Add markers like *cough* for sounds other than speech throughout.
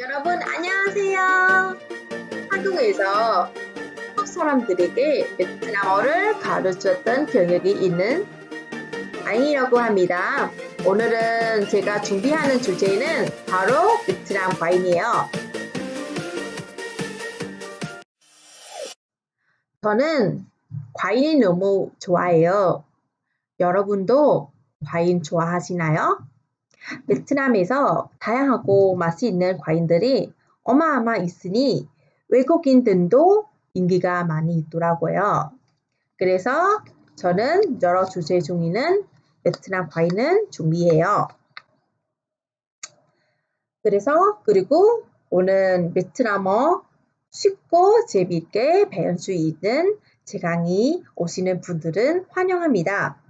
여러분 안녕하세요. 한국에서 한국 사람들에게 베트남어를 가르쳤던 경력이 있는 아이라고 합니다. 오늘은 제가 준비하는 주제는 바로 베트남 과인이에요. 저는 과일이 너무 좋아해요. 여러분도 과일 좋아하시나요? 베트남에서 다양하고 맛이 있는 과일들이 어마어마 있으니 외국인들도 인기가 많이 있더라고요. 그래서 저는 여러 주제 중에는 베트남 과일은 준비해요. 그래서 그리고 오늘 베트남어 쉽고 재미있게 배울 수 있는 제 강의 오시는 분들은 환영합니다.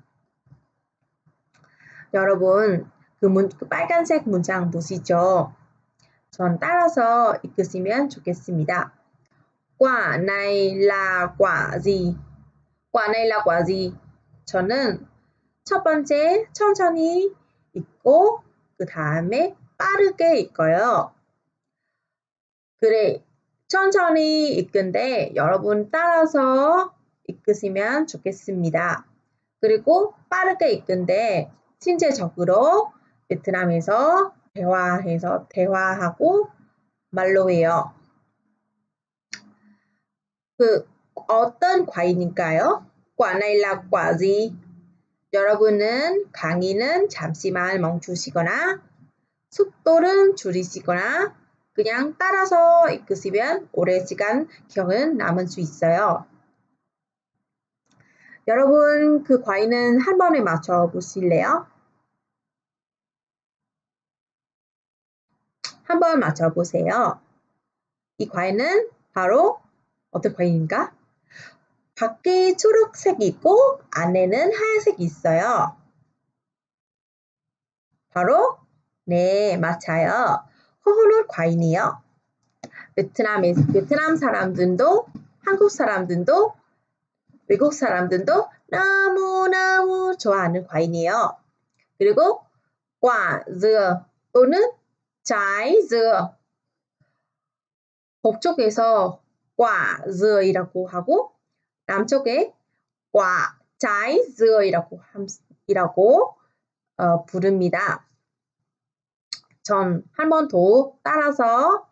여러분, 그, 문, 그 빨간색 문장 보시죠? 전 따라서 읽으시면 좋겠습니다. là quả gì? quả này là quả gì? 저는 첫 번째 천천히 읽고 그 다음에 빠르게 읽어요. 그래, 천천히 읽는데 여러분 따라서 읽으시면 좋겠습니다. 그리고 빠르게 읽는데 신체적으로 베트남에서 대화해서 대화하고 말로 해요. 그 어떤 là quả gì? 여러분은 강의는 잠시만 멈추시거나 속도를 줄이시거나 그냥 따라서 읽으시면 오래 시간 기억은 남을 수 있어요. 여러분 그 과일은 한 번에 맞춰 보실래요? 한번 맞춰 보세요. 이 과일은 바로 어떤 과일인가? 밖에 초록색이 있고 안에는 하얀색이 있어요. 바로 네 맞아요. 호호놀 과일이요. 베트남에 베트남 사람들도 한국 사람들도 외국 사람들도 너무너무 좋아하는 과일이에요. 그리고 과,즈 또는 dừa. 북쪽에서 과 dừa 이라고 하고 남쪽에 과 dừa 이라고 어, 부릅니다. 전 한 번 더 따라서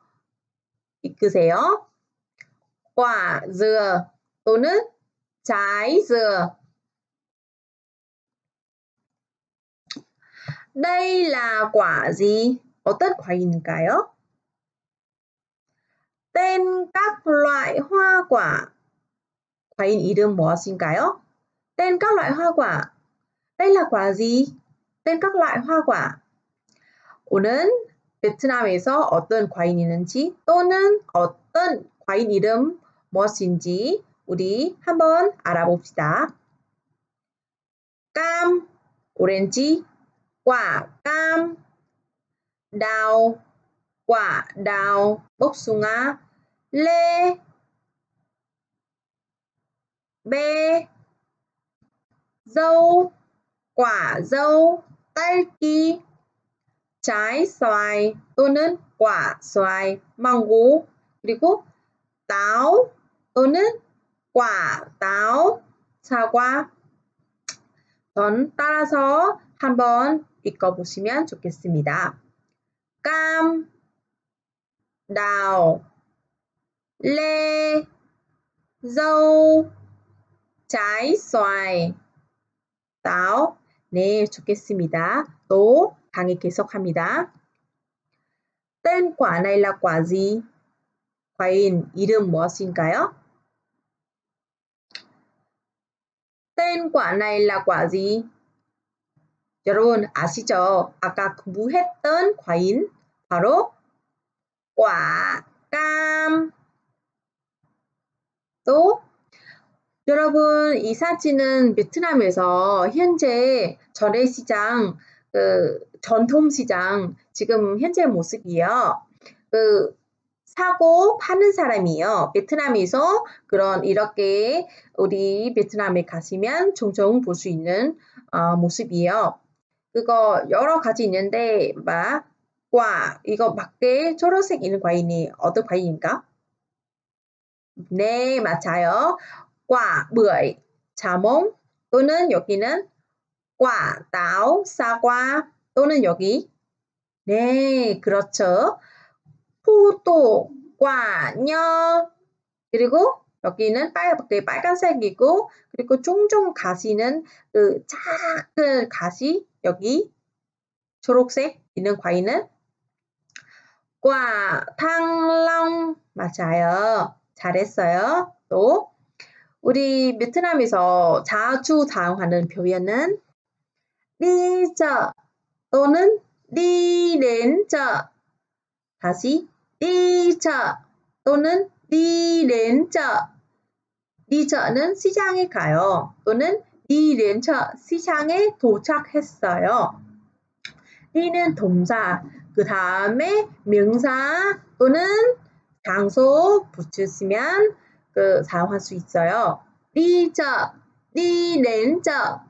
읽으세요. 과 dừa 또는 dừa. Đây là quả gì? 어떤 과일인가요? tên các loại. 과일 이름 무엇인가요? tên các loại hoa quả. đây. 오늘 베트남에서 어떤 과일이 있는지 또는 어떤 과일 이름 무엇인지 우리 한번 알아봅시다. cam, 오렌지, quả cam, đào, quả đào, á, lê, bê, dâu, quả dâu, 딸기, trái xoài 또는 quả xoài, 망고, 그리고 táo 또는 quả táo, 사과. 전 따라서 한번 읽어보시면 좋겠습니다. Cam, đào, lê, dâu, trái. 네, 좋겠습니다. 또 강의 계속합니다. là quả gì? 과일 이름 무엇인가요? là quả gì? 여러분 아시죠? 아까 공부했던 과일 바로 과, 깜. 또 여러분 이 사진은 베트남에서 현재 전래시장 그 전통시장 지금 현재 모습이에요. 그 사고 파는 사람이요. 베트남에서 그런 이렇게 우리 베트남에 가시면 종종 볼 수 있는 어, 모습이에요. 그거 여러 가지 있는데 막 과 이거 밖에 초록색 있는 과일이 어떤 과일입니까? 네, 맞아요. 과, bưởi, 자몽 또는 여기는 과, táo, 사과 또는 여기 네, 그렇죠. 포도, 과, 녀 그리고 여기는 빨갛게 빨간색이고 그리고 종종 가시는 그 작은 가시 여기 초록색 있는 과일은 과, 탕long 맞아요. 잘했어요. 또 우리 베트남에서 자주 사용하는 표현은 리저 또는 리렌저 다시 리저 또는 리렌저 리저는 시장에 가요. 또는 리렌저 시장에 도착했어요. 리는 동사, 그 다음에 명사 또는 장소 붙이시면 그 사용할 수 있어요. 리저, 리렌저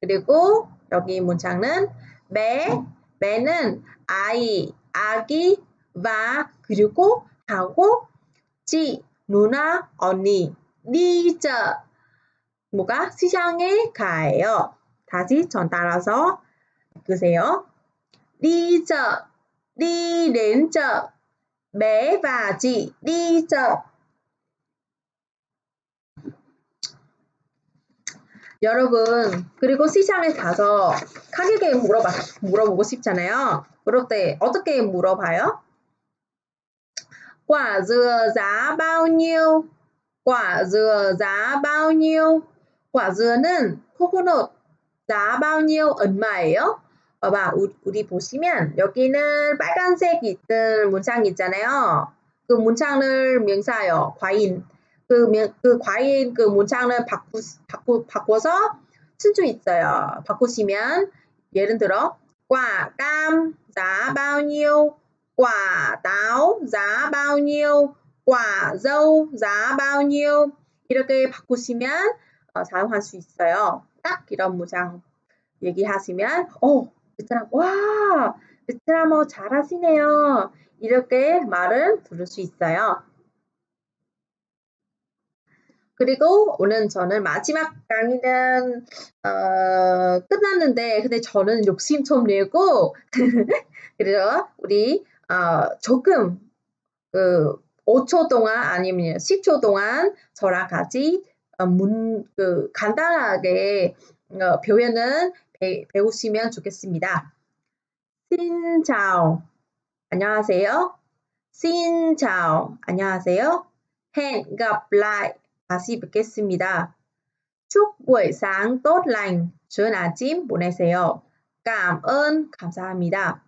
그리고 여기 문장은 매, 매는 아이, 아기, 와 그리고 하고 지, 누나, 언니, 리저 뭐가 시장에 가요. 다시 전 따라서 읽으세요. 리저, 리렌저, 매 và chị đi chợ. 여러분, 그리고 시장에 가서 가격에 물어봐, 물어보고 싶잖아요. 그럴 때 어떻게 물어봐요? quả dừa giá bao nhiêu? quả dừa giá bao nhiêu? quả dừa 는 코코넛 bao nhiêu 얼마예요? 봐봐, 우리 보시면 여기는 빨간색 있던 문장 있잖아요. 그 문장을 명사요. 과인. 그, 명, 그 과인 그 문장을 바꾸, 바꾸, 바꿔서 쓸수 있어요. 바꾸시면 예를 들어 quả cam giá bao nhiêu, quả táo 이렇게 바꾸시면 어, 사용할 수 있어요. 딱 이런 문장 얘기하시면 어 베트남 와 베트남어 잘하시네요. 이렇게 말을 들을 수 있어요. 그리고 오늘 저는 마지막 강의는 어, 끝났는데 근데 저는 욕심 좀 내고 *laughs* 그래서 우리 어, 조금 그 5초 동안 아니면 10초 동안 저랑 같이 어, 문, 그 간단하게 어, 표현은 배, 배우시면 좋겠습니다. 신자오 안녕하세요. 신자오 안녕하세요. lại 다시 뵙겠습니다. tốt lành. 좋은 아침 보내세요. ơn 감사합니다.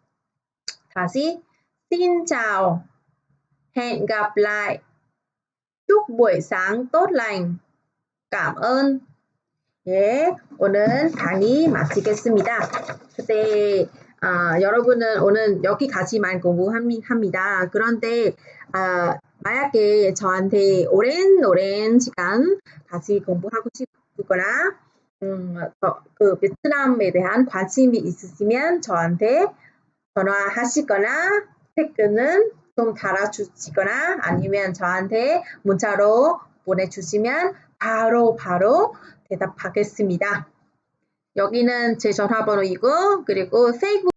다시 sáng tốt lành. cảm ơn 예, 오늘 강의 마치겠습니다. 그때 아, 여러분은 오늘 여기까지만 공부합니다. 그런데 아, 만약에 저한테 오랜 오랜 시간 같이 공부하고 싶거나 음, 어, 그 베트남에 대한 관심이 있으시면 저한테 전화하시거나 댓글은 좀 달아주시거나 아니면 저한테 문자로 보내주시면 바로 바로 대답하겠습니다. 여기는 제 전화번호이고 그리고 페이북